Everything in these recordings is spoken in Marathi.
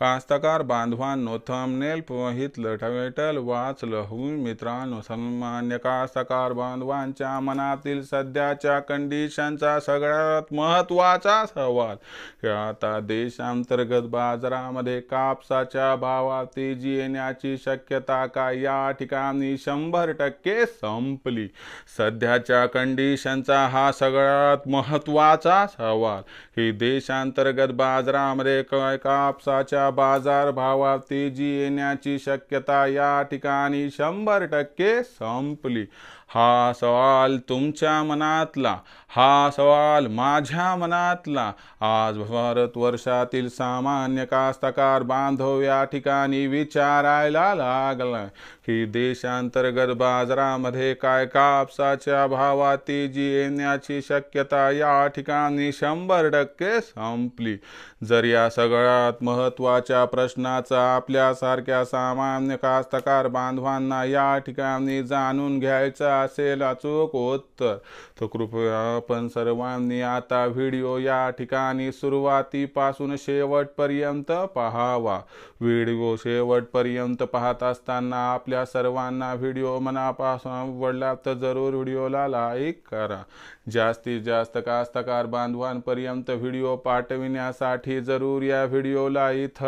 कास्तकार बांधवांनो थंबनेल पाहितलं टायटल वाचलं हुई मित्रांनो सन्मान्य कास्तकार बांधवांच्या मनातील सध्याच्या कंडिशनचा सगळ्यात महत्त्वाचा सवाल आता देशांतर्गत बाजारामध्ये कापसाच्या भावात तेजी येण्याची शक्यता का या ठिकाणी शंभर टक्के संपली. सध्याच्या कंडिशनचा हा सगळ्यात महत्त्वाचा सवाल ही देशांतर्गत बाजारामध्ये काय? कापसाच्या बाजार भावात तेजी येण्याची शक्यता या ठिकाणी शंभर टक्के संपली. हा सवाल तुमच्या मनातला हा सवाल माझ्या मनातला. आज भारतवर्षातील सामान्य कास्तकार बांधव या ठिकाणी विचारायला लागला की देशांतर्गत बाजारामध्ये काय कापसाच्या भावात तेजी येण्याची शक्यता या ठिकाणी शंभर टक्के संपली. जर या सगळ्यात महत्त्वाच्या प्रश्नाचा आपल्यासारख्या सामान्य कास्तकार बांधवांना या ठिकाणी जाणून घ्यायचं असेल अचूक उत्तर. तर कृपया आपण सर्वांनी आता व्हिडिओ या ठिकाणी सुरुवातीपासून शेवटपर्यंत पहावा. व्हिडिओ शेवटपर्यंत पाहत असताना आपल्या सर्वांना व्हिडिओ मनापासून आवडला तर जरूर व्हिडिओला लाईक करा. जास्तीत जास्त कास्तकार बांधवांपर्यंत व्हिडिओ पाठविण्यासाठी जरूर या व्हिडिओला इथं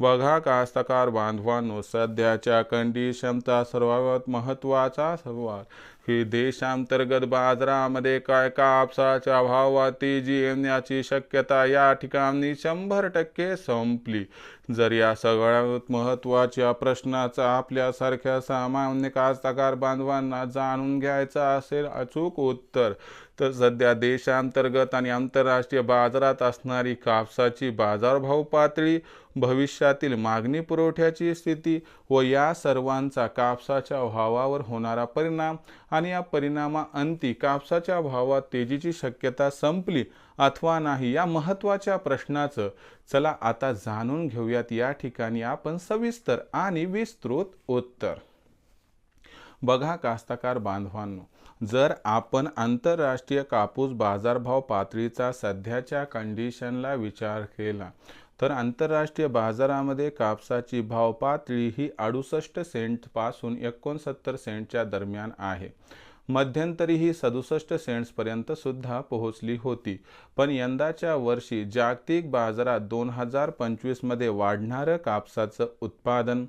बघा कास्तकार बांधवांनो सध्याच्या कंडिशनचा सर्वात महत्त्वाचा सवाल की देशांतर्गत बाजारामध्ये काय कापसाच्या भावात तेजी येण्याची शक्यता या ठिकाणी शंभर टक्के संपली. जर या सगळ्यात महत्त्वाच्या प्रश्नाचा आपल्यासारख्या सामान्य कास्तकार बांधवांना जाणून घ्यायचा असेल अचूक उत्तर तर सध्या देशांतर्गत आणि आंतरराष्ट्रीय बाजारात असणारी कापसाची बाजारभाव पातळी भविष्यातील मागणी पुरवठ्याची स्थिती व या सर्वांचा कापसाच्या भावावर होणारा परिणाम आणि या परिणामाअंती कापसाच्या भावात तेजीची शक्यता संपली अथवा नाही या महत्त्वाच्या प्रश्नाचं चला आता जाणून घेऊयात. या ठिकाणी आपण सविस्तर आणि विस्तृत उत्तर. बघा कास्तकार बांधवांनो जर आपण आंतरराष्ट्रीय कापूस बाजारभाव पातळीचा सध्याच्या कंडिशनला विचार केला तर आंतरराष्ट्रीय बाजारामध्ये कापसाची भाव पातळी ही अडुसष्ट सेंटपासून एकोणसत्तर सेंटच्या दरम्यान आहे. मध्यंतरी ही सदुसष्ट सेंट्सपर्यंत सुद्धा पोहोचली होती. पण यंदाच्या वर्षी जागतिक बाजारात दोन हजार पंचवीसमध्ये वाढणारं कापसाचं उत्पादन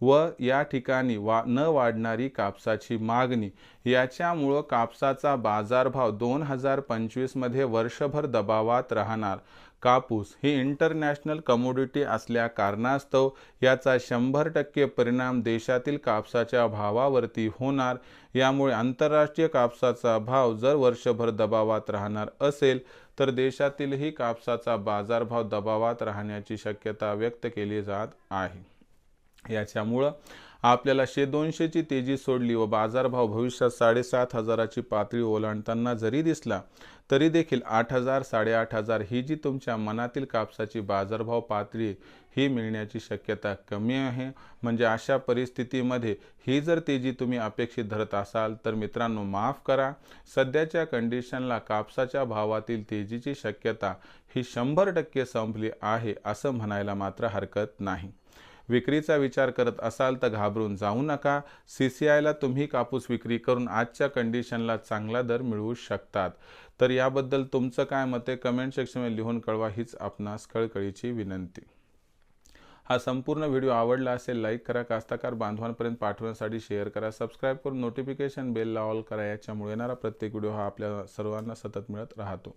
व या ठिकाणी वा न वाढणारी कापसाची मागणी. याच्यामुळं कापसाचा बाजारभाव दोन हजार पंचवीसमध्ये वर्षभर दबावात राहणार. कापूस ही इंटरनॅशनल कमोडिटी असल्या कारणास्तव याचा शंभर टक्के परिणाम देशातील कापसाच्या भावावरती होणार. यामुळे आंतरराष्ट्रीय कापसाचा भाव जर वर्षभर दबावात राहणार असेल तर देशातीलही कापसाचा बाजारभाव दबावात राहण्याची शक्यता व्यक्त केली जात आहे. याच्यामुळं आपल्याला शे दोनशेची तेजी सोडली व बाजारभाव भविष्यात साडेसात हजाराची पातळी ओलांडताना जरी दिसला तरी देखील आठ हजार साडेआठ हजार ही जी तुमच्या मनातील कापसाची बाजारभाव पातळी ही मिळण्याची शक्यता कमी आहे. म्हणजे अशा परिस्थितीमध्ये ही जर तेजी तुम्ही अपेक्षित धरत असाल तर मित्रांनो माफ करा. सध्याच्या कंडिशनला कापसाच्या भावातील तेजीची शक्यता ही शंभर टक्के संपली आहे असं म्हणायला मात्र हरकत नाही. विक्रीचा विचार करत असाल तर घाबरून जाऊ नका. सी सी आयला तुम्ही कापूस विक्री करून आजच्या कंडिशनला चांगला दर मिळवू शकतात. तर याबद्दल तुमचं काय मत आहे? कमेंट सेक्शनमध्ये लिहून कळवा हीच आपणास कळकळीची विनंती. हा संपूर्ण व्हिडिओ आवडला असेल लाईक करा. कास्ताकार बांधवांपर्यंत पाठवण्यासाठी शेअर करा. सबस्क्राईब करून नोटिफिकेशन बेलला ऑल करा. याच्यामुळे येणारा प्रत्येक व्हिडिओ हा आपल्या सर्वांना सतत मिळत राहतो.